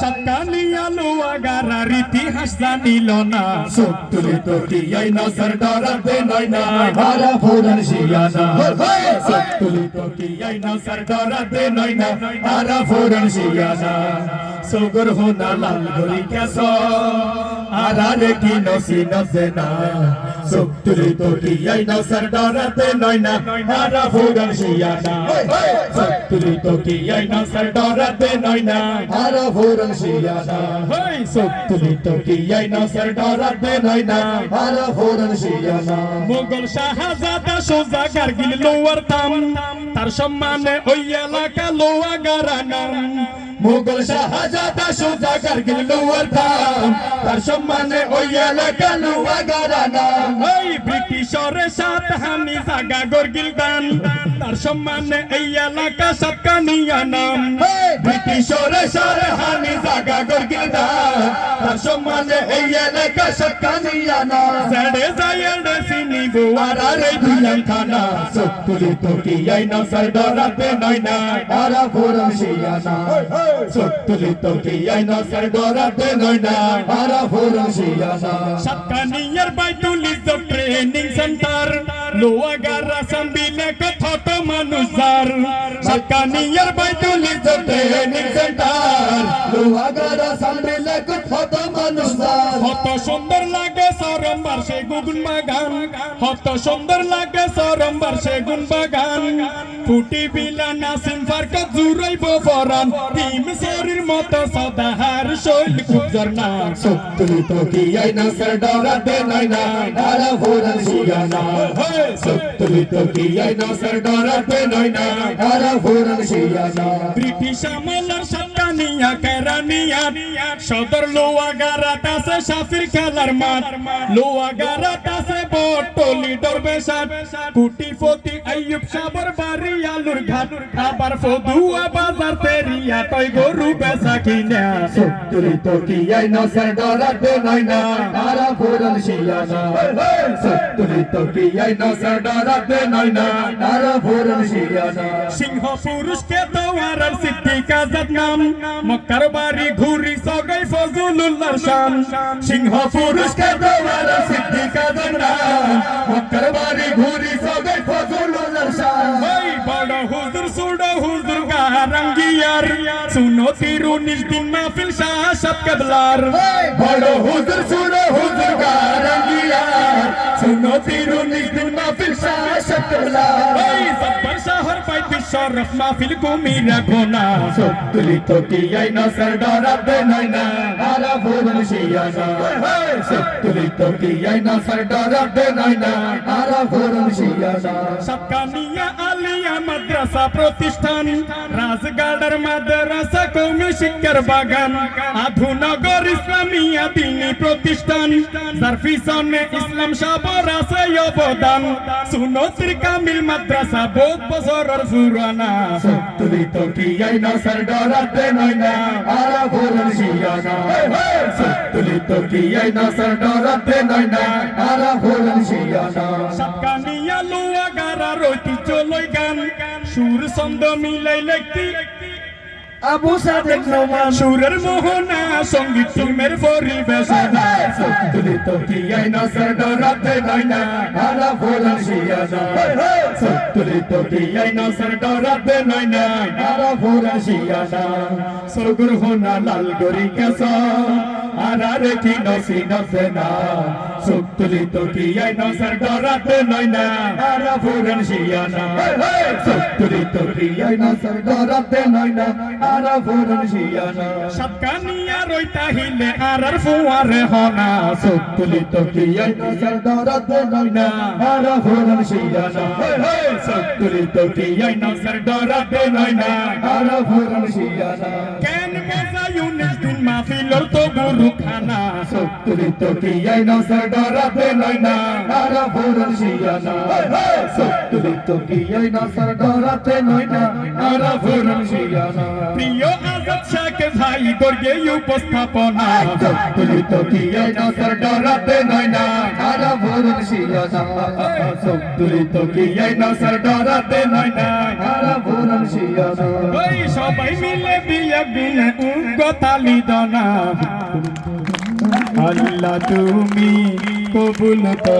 সাতকানিয়া লোয়াগারার ইতিহাস জানিল না। চোখ তুলি তো এই নজর ডরাতে নয় না। হারা ফোরন শিয়ানা। চোখ তুলি হোনা লাল গরি কেস আরারে কি নসি নসে না? তুলি তো কি এই নজর ডরাতে নয় না। হারা ফোরন শিয়ানা তুলি তো কি এই নজর ডরাতে নয় না। হারা ফোরন শিয়ানা তুলি তো কি এই নজর ডরাতে নয় না। হারা ফোরন শিয়ানা মোগল শাহজাদা সোজা কারগিল লোয়ার তাম তার সম্মানে ওই এলাকা লোয়াগারা নাম। মুঘল শাহজাদা সুজা কারগিল লোয়ার থাম তার সম্মানে ওই এলাকা লুয়া গারানা ওই ব্রিটিশরে সাত হানি জাগা গরগিল দান তার সম্মানে এই এলাকা সাতকানিয়া নাম। ব্রিটিশরে সারে হানি জাগা গরগিল দা। তার সম্মানে এই এলাকা সকানিয়ানা জেডে জায়েডে সিনি গোয়া আরারে দুলাম খানা তুলি তো কি এই নজর ডরাতে নয় না। আরা ফোরন শিয়ানা। চোখ তুলি তো কি এই নজর ডরাতে নয় না। আরা ফোরন শিয়ানা। সাতকানিয়ার বাইতুল ইজ্জত ট্রেনিং সেন্টার। লোয়াগারা সাম্বিলে কথা তো মানুষ যার সাতকানিয়ার বাইতুল ইজ্জত সেন্টার। লোহাগারা সামনে হত মানুষ কত সুন্দর লাগে সরম্বার সে গুগুন বাগান। কত সুন্দর লাগে সে গুন বাগান। ফুটি বিলা নাসিম ফারকা জুরাইব ফরান। টিম শরীর মতো সদাহার শৈল কুজার না সত্যি তো কি আই না এই নসর ডরাতে নাই না আরা ফোরন শিয়ানা সত্যি তো কি আই না এই নসর ডরাতে নাই না আরা ফোরন শিয়ানা ব্রিটিশ আমলার সাতকানিয়া কেরানিয়া সদর লোয়া গারাত আছে সাফির খেলার মাঠ। লোয়া গারাত আছে বটলি দরবেশাট। কুটি ফতি আইয়ুব সাবর বাড়ি আলুর ঘাট আবার ফদুয়া বাজার তেরিয়া তৈ গরু বেচা কিনা। সত্যি তো কি এই নসর ডরাতে নাই না আরা ফোরন শিয়ানা সত্যি তো কি এই নসর ডরাতে নাই না আরা ফোরন শিয়ানা সিংহ পুরুষ কে তোয়ারার সিদ্দিকা জাত নাম। মক্কার বাড়ি ঘুরি সগাই ফজলুল্লাহর শান। সিংহ পুরুষ কে তোমার সিদ্দিকা জানা মক্কার বাড়ি ঘুরি হুজুর শুনো শুনো তিরুনিশ দিন মাহফিল শাহ সব কেবলার বড় হুজুর শুনো হুজুর গারঙ্গিয়া শুনো তিরুনিশ দিন মাহফিল শাহ সব কেবলার পাইতি শরফ মাহফিল কুমিরা ঘোনা সত্যি তো কি এই নসর ডরাতে নাই না। আরা ভুবন শিয়ানা সত্যি তো কি এই নসর ডরাতে নাই না। আরা ভুবন শিয়ানা সাতকানিয়া আলিয়া মাদ্রাসা প্রতিষ্ঠান। রাজগাড়ার মাদ্রাসা কৌমি শিক্ষার বাগান। আধুনগর ইসলামিয়া দিনী প্রতিষ্ঠান। যার ইসলাম সাবর আছে অবদান। সুনতির কামিল মাদ্রাসা বহুত বছরের পুরানা সত্যি তো কি এই নসর ডরাতে নয় না? আরা ভুবন শিয়ানা সত্যি তো কি এই নসর ডরাতে নয় না? আরা ভুবন শিয়ানা সাতকানিয়া লুয়া গারার রইতি চলই গান। সুর ছন্দ মিলাই লেখতি। আবু সাদেক নোমান সুরের মোহনা সংগীত টিমের পরিবেশনা। সত্যি তো কি এই নসর ডরাতে নাই না। আরা ভোলান শিয়ানা সত্যি তো কি এই নসর ডরাতে নাই না আরা ভোলান শিয়ানা সগুর হোনা লাল গরি কেস আরা রে কি নসি নসে না সত্যি তো কি এই নসর ডরাতে নাই না? আরা ভোলান শিয়ানা। সত্যি তো কি ডরাতে নাই না? আরা ভোলান শিয়ানা। সাতকানিয়া রই তাহিলে আর আর ফুয়ারে হনা। সত্যি তো কি ডরাতে নাই না? আরা ভোলান শিয়ানা। সত্যি তো কি ডরাতে নাই না? আরা ভোলান শিয়ানা। কেন বেজা ইউনিস দিন মাহফিলর তো গুরু খানা সত্যি তো কি এই নসর ডরাতে নাই না আরা ভোলান শিয়ানা সত্যি তো কি এই নসর ডরাতে নাই না আরা ভোলান শিয়ানা প্রিয় আজাদ গর্গে উপস্থাপনা তুলিত কি এই নজর ডরাতে নয় না হারা ভোরন শিয়ানা তুলিত কি এই নজর ডরাতে নয় না ভোরন শিয়ানা সবাই মিলে বিয়ে বিলে উগতালি দনা। আল্লাহ তুমি কবুল তো